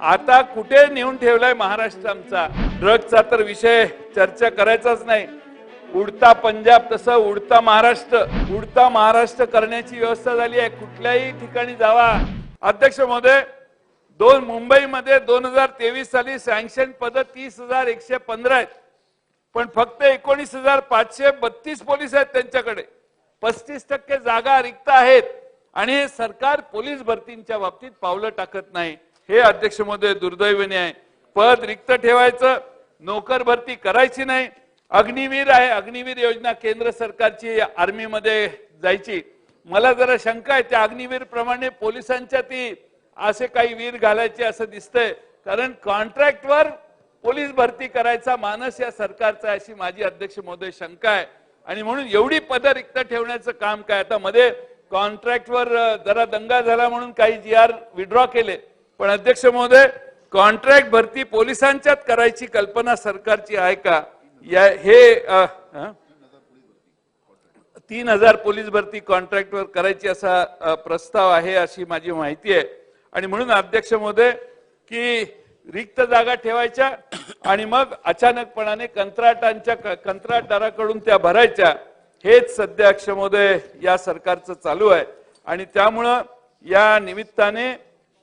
आता कुठे नेऊन ठेवलाय महाराष्ट्र आमचा? ड्रगचा तर विषय चर्चा करायचाच नाही. उडता पंजाब तसं उडता महाराष्ट्र. उडता महाराष्ट्र करण्याची व्यवस्था झाली आहे. कुठल्याही ठिकाणी जावा. अध्यक्ष महोदय दोन मुंबईमध्ये दोन हजार तेवीस साली सँक्शन पद तीस हजार एकशे पंधरा आहेत. पण फक्त एकोणीस हजार पाचशे बत्तीस पोलीस आहेत त्यांच्याकडे. पस्तीस टक्के जागा रिक्त आहेत. आणि हे सरकार पोलीस भरतींच्या बाबतीत पावलं टाकत नाही. हे अध्यक्ष महोदय दुर्दैवाने आहे पद रिक्त ठेवायचं नोकर भरती करायची नाही. अग्निवीर आहे अग्निवीर योजना केंद्र सरकारची आर्मीमध्ये जायची. मला जरा शंका आहे त्या अग्निवीर प्रमाणे पोलिसांच्या ती असे काही वीर घालायचे असं दिसतंय. कारण कॉन्ट्रॅक्टवर पोलीस भरती करायचा मानस या सरकारचा अशी माझी अध्यक्ष महोदय शंका आहे. आणि म्हणून एवढी पदं रिक्त ठेवण्याचं काम काय? आता मध्ये कॉन्ट्रॅक्टवर जरा दंगा झाला म्हणून काही जी आर विड्रॉ केले. पण अध्यक्ष महोदय कॉन्ट्रॅक्ट भरती पोलिसांच्यात करायची कल्पना सरकारची आहे का? या हे तीन हजार पोलीस भरती कॉन्ट्रॅक्टवर करायची असा प्रस्ताव आहे अशी माझी माहिती आहे. आणि म्हणून अध्यक्ष महोदय की रिक्त जागा ठेवायच्या आणि मग अचानकपणाने कंत्राटांच्या कंत्राटदाराकडून त्या भरायच्या. हेच सध्या अक्षमोदय या सरकारचं चालू आहे. आणि त्यामुळं या निमित्ताने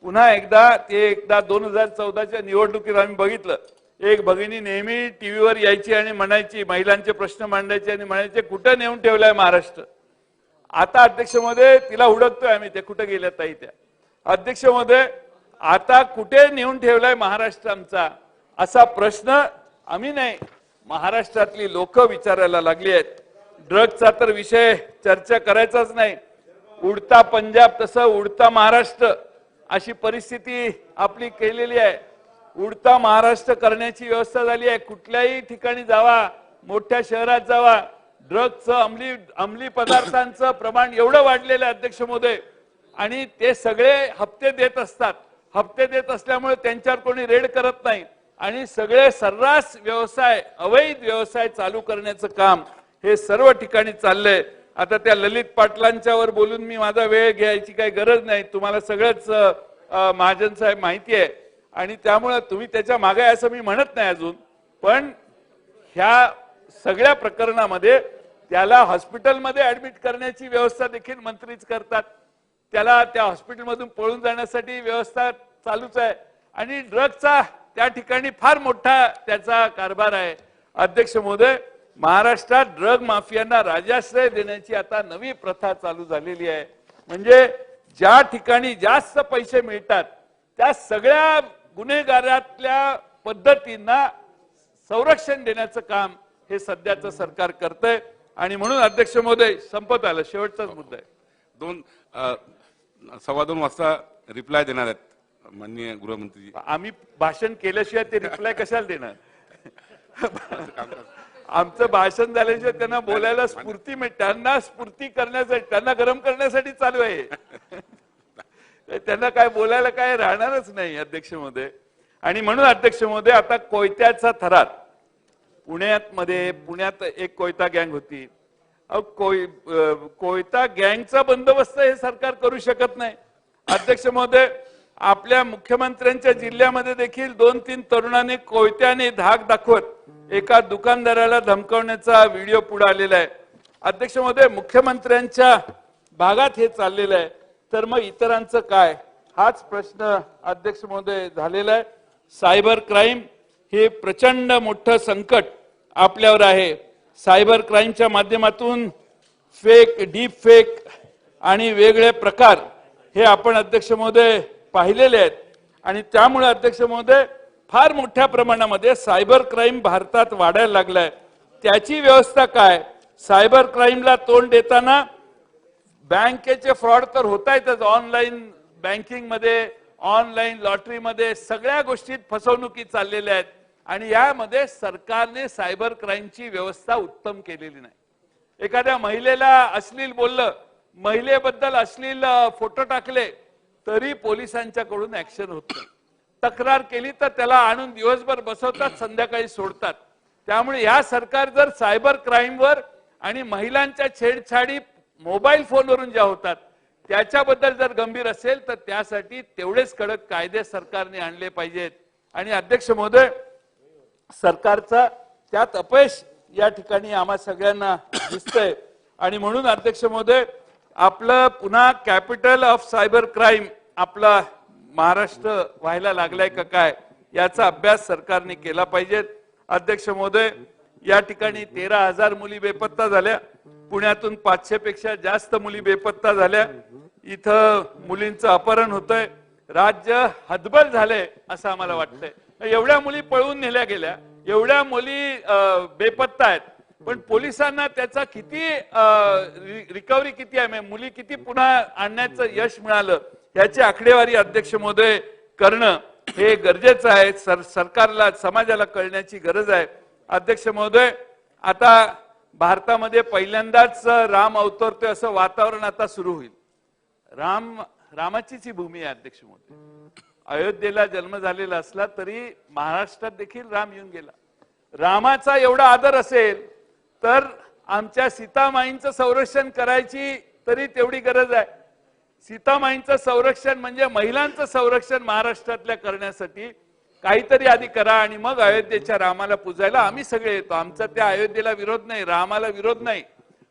पुन्हा एकदा ते एकदा दोन हजार चौदाच्या निवडणुकीत आम्ही बघितलं. एक भगिनी नेहमी टीव्हीवर यायची आणि म्हणायची महिलांचे प्रश्न मांडायचे आणि म्हणायचे कुठं नेऊन ठेवलाय महाराष्ट्र? आता अध्यक्ष तिला हुडकतोय आम्ही ते कुठे गेल्या ताई त्या? अध्यक्ष आता कुठे नेऊन ठेवलाय महाराष्ट्र आमचा? असा प्रश्न आम्ही नाही. महाराष्ट्रातली लोक विचारायला लागली आहेत. ड्रगचा तर विषय चर्चा करायचाच नाही. उडता पंजाब तसं उडता महाराष्ट्र. अशी परिस्थिती आपली केलेली आहे. उडता महाराष्ट्र करण्याची व्यवस्था झाली आहे. कुठल्याही ठिकाणी जावा मोठ्या शहरात जावा ड्रगचं अंमली अंमली पदार्थांचं प्रमाण एवढं वाढलेलं आहे अध्यक्ष महोदय. आणि ते सगळे हप्ते देत असतात. हप्ते देत असल्यामुळे त्यांच्यावर कोणी रेड करत नाही. आणि सगळे सर्रास व्यवसाय अवैध व्यवसाय चालू करण्याचं काम हे सर्व ठिकाणी चाललंय. आता त्या ललित पाटलांच्यावर बोलून मी माझा वेळ घ्यायची काही गरज नाही. तुम्हाला सगळंच महाजन साहेब माहिती आहे. आणि त्यामुळं तुम्ही त्याच्यामागे आहे असं मी म्हणत नाही अजून. पण ह्या सगळ्या प्रकरणामध्ये त्याला हॉस्पिटलमध्ये ऍडमिट करण्याची व्यवस्था देखील मंत्रीच करतात. त्याला त्या हॉस्पिटलमधून पळून जाण्यासाठी व्यवस्था चालूच आहे. आणि ड्रगचा त्या ठिकाणी फार मोठा त्याचा कारभार आहे. अध्यक्ष महोदय महाराष्ट्रात ड्रग माफियांना राजाश्रय देण्याची आता नवी प्रथा चालू झालेली आहे. म्हणजे ज्या ठिकाणी जास्त पैसे मिळतात त्या सगळ्या गुन्हेगारातल्या पद्धतींना संरक्षण देण्याचं काम हे सध्याचं सरकार करतंय. आणि म्हणून अध्यक्ष महोदय संपत आलं. शेवटचाच मुद्दा आहे. दोन सव्वा दोन वाजता रिप्लाय देणार आहेत माननीय गृहमंत्री आम्ही भाषण केल्याशिवाय ते रिप्लाय कशाला देणार? आमचं भाषण झाल्याशिवाय त्यांना बोलायला स्फूर्ती मिळ त्यांना स्फूर्ती करण्यासाठी त्यांना गरम करण्यासाठी चालू आहे. त्यांना काय बोलायला काय राहणारच नाही अध्यक्ष महोदय. आणि म्हणून अध्यक्ष महोदय आता कोयत्याचा थरार पुण्यात मध्ये पुण्यात एक कोयता गँग होती. कोय कोयता गँगचा बंदोबस्त हे सरकार करू शकत नाही. अध्यक्ष महोदय आपल्या मुख्यमंत्र्यांच्या जिल्ह्यामध्ये देखील दोन तीन तरुणांनी कोयत्याने धाक दाखवत एका दुकानदाराला धमकावण्याचा व्हिडिओ पुढे आलेला आहे. अध्यक्ष महोदय मुख्यमंत्र्यांच्या भागात हे चाललेलं आहे. तर मग इतरांचं काय? हाच प्रश्न अध्यक्ष महोदय झालेला आहे. सायबर क्राईम हे प्रचंड मोठं संकट आपल्यावर आहे. सायबर क्राईमच्या माध्यमातून फेक डीप फेक आणि वेगळे प्रकार हे आपण अध्यक्ष महोदय पाहिलेले आहेत. आणि त्यामुळे अध्यक्ष महोदय फार मोठ्या प्रमाणामध्ये सायबर क्राईम भारतात वाढायला लागलाय. त्याची व्यवस्था काय? सायबर क्राईमला तोंड देताना बँकेचे फ्रॉड तर होत आहेतच ऑनलाईन बँकिंगमध्ये ऑनलाईन लॉटरीमध्ये सगळ्या गोष्टीत फसवणुकी चाललेल्या आहेत. आणि यामध्ये सरकारने सायबर क्राईमची व्यवस्था उत्तम केलेली नाही. एखाद्या महिलेला अश्लील बोललं महिलेबद्दल अश्लील फोटो टाकले तरी पोलिसांच्याकडून ऍक्शन होत नाही. तक्रार केली तर त्याला आणून दिवसभर बसवतात संध्याकाळी सोडतात. त्यामुळे ह्या सरकार जर सायबर क्राईमवर आणि महिलांच्या छेडछाडी मोबाईल फोनवरून ज्या होतात त्याच्याबद्दल जर गंभीर असेल तर त्यासाठी तेवढेच कडक कायदे सरकारने आणले पाहिजेत. आणि अध्यक्ष महोदय सरकारचा त्यात अपयश या ठिकाणी आम्हा सगळ्यांना दिसतंय. आणि म्हणून अध्यक्ष महोदय आपलं पुन्हा कॅपिटल ऑफ सायबर क्राईम आपला महाराष्ट्र व्हायला लागलाय का काय याचा अभ्यास सरकारने केला पाहिजे. अध्यक्ष महोदय या ठिकाणी तेरा हजार मुली बेपत्ता झाल्या. पुण्यातून पाचशे पेक्षा जास्त मुली बेपत्ता झाल्या. इथं मुलींचं अपहरण होतंय. राज्य हदबल झालंय असं आम्हाला वाटतंय. एवढ्या मुली पळवून नेल्या गेल्या. एवढ्या मुली अं, बेपत्ता आहेत. पण पोलिसांना त्याचा किती रिकव्हरी किती आहे? म्हणजे मुली किती पुन्हा आणण्याचं यश मिळालं? याची आकडेवारी अध्यक्ष महोदय करणं हे गरजेचं आहे. सर सरकारला समाजाला कळण्याची गरज आहे. अध्यक्ष महोदय आता भारतामध्ये पहिल्यांदाच राम अवतरतोय असं वातावरण आता सुरू होईल. राम रामाचीच ही भूमी आहे अध्यक्ष महोदय. अयोध्येला जन्म झालेला असला तरी महाराष्ट्रात देखील राम येऊन गेला. रामाचा एवढा आदर असेल तर आमच्या सीतामाईंचं संरक्षण करायची तरी तेवढी गरज आहे. सीतामाईंचं संरक्षण म्हणजे महिलांचं संरक्षण महाराष्ट्रातल्या करण्यासाठी काहीतरी आधी करा आणि मग अयोध्येच्या रामाला पूजायला. आम्ही सगळे येतो. आमचा त्या अयोध्येला विरोध नाही रामाला विरोध नाही.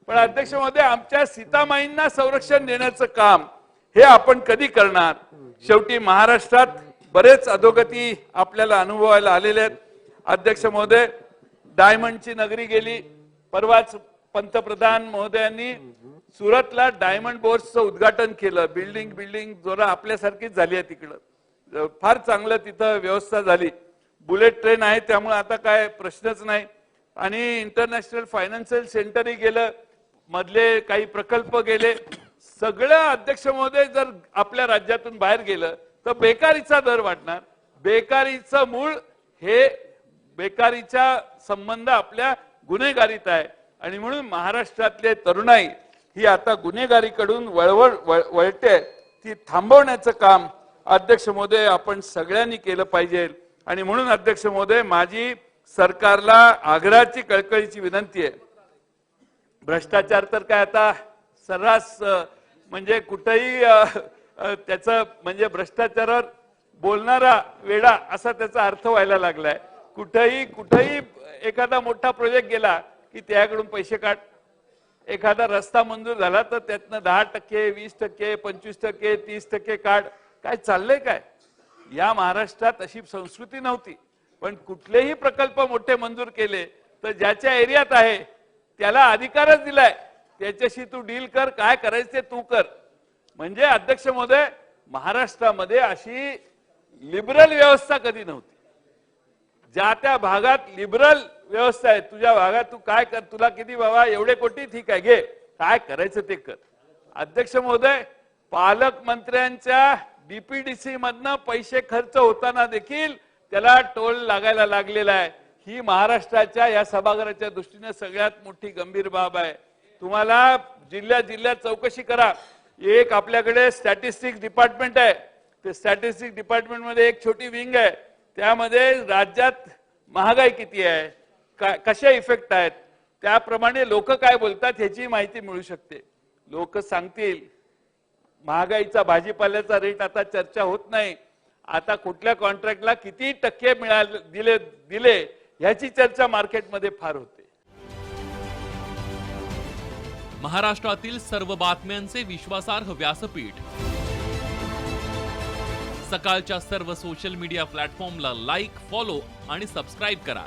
पण अध्यक्ष महोदय आमच्या सीतामाईंना संरक्षण देण्याचं काम हे आपण कधी करणार? शेवटी महाराष्ट्रात बरेच अधोगती आपल्याला अनुभवायला आलेले आहेत. अध्यक्ष महोदय डायमंडची नगरी गेली परवाच पंतप्रधान महोदयांनी सुरतला डायमंड बोर्सचं उद्घाटन केलं. बिल्डिंग बिल्डिंग जोरा आपल्यासारखीच झाली आहे तिकडं. फार चांगलं तिथं व्यवस्था झाली. बुलेट ट्रेन आहे त्यामुळे आता काय प्रश्नच नाही. आणि इंटरनॅशनल फायनान्शियल सेंटरही गेलं मधले काही प्रकल्प गेले. सगळं अध्यक्ष महोदय जर आपल्या राज्यातून बाहेर गेलं तर बेकारीचा दर वाढणार. बेकारीचं मूळ हे बेकारीचा संबंध आपल्या गुन्हेगारीत आहे. आणि म्हणून महाराष्ट्रातले तरुणाई ही आता गुन्हेगारीकडून वळवळ वळ- वळते ती थांबवण्याचं काम अध्यक्ष मोदय आपण सगळ्यांनी केलं पाहिजे. आणि म्हणून अध्यक्ष महोदय माझी सरकारला आग्रहाची कळकळीची विनंती आहे. भ्रष्टाचार तर काय आता सर्रास म्हणजे कुठेही त्याच त्याचं म्हणजे भ्रष्टाचारावर बोलणारा वेडा असा त्याचा अर्थ व्हायला लागलाय. कुठेही कुठेही एखादा मोठा प्रोजेक्ट गेला की त्याकडून पैसे काढ. एखादा रस्ता मंजूर झाला तर त्यातनं दहा टक्के वीस टक्के पंचवीस टक्के तीस टक्के काढ. काय चाललंय काय? या महाराष्ट्रात अशी संस्कृती नव्हती. पण कुठलेही प्रकल्प मोठे मंजूर केले तर ज्याच्या एरियात आहे त्याला अधिकारच दिलाय. त्याच्याशी तू डील कर काय करायचं ते तू कर. म्हणजे अध्यक्ष महोदय महाराष्ट्रामध्ये अशी लिबरल व्यवस्था कधी नव्हती. ज्या त्या भागात लिबरल व्यवस्था आहे. तुझ्या भागात तू काय कर तुला किती बाबा एवढे कोटी ठीक आहे घे. काय करायचं ते कर. अध्यक्ष महोदय पालकमंत्र्यांच्या डीपीडीसी मधनं पैसे खर्च होताना देखील त्याला टोल लागायला लागलेला आहे. ही महाराष्ट्राच्या या सभागृहाच्या दृष्टीने सगळ्यात मोठी गंभीर बाब आहे. तुम्हाला जिल्ह्या जिल्ह्यात चौकशी करा. एक आपल्याकडे स्टॅटिस्टिक्स डिपार्टमेंट आहे. ते स्टॅटिस्टिक्स डिपार्टमेंटमध्ये एक छोटी विंग आहे. त्यामध्ये राज्यात महागाई किती आहे? कशा इफेक्ट आहेत? त्याप्रमाणे लोक काय बोलतात ह्याची माहिती मिळू शकते. लोक सांगतील महागाईचा भाजीपाल्याचा रेट आता चर्चा होत नाही. आता कुठल्या कॉन्ट्रॅक्टला किती टक्के मिळाले दिले दिले ह्याची चर्चा मार्केटमध्ये फार होते. महाराष्ट्रातील सर्व बातम्यांचे विश्वासार्ह व्यासपीठ. सकाळच्या सर्व सोशल मीडिया प्लॅटफॉर्मला लाईक फॉलो आणि सबस्क्राईब करा.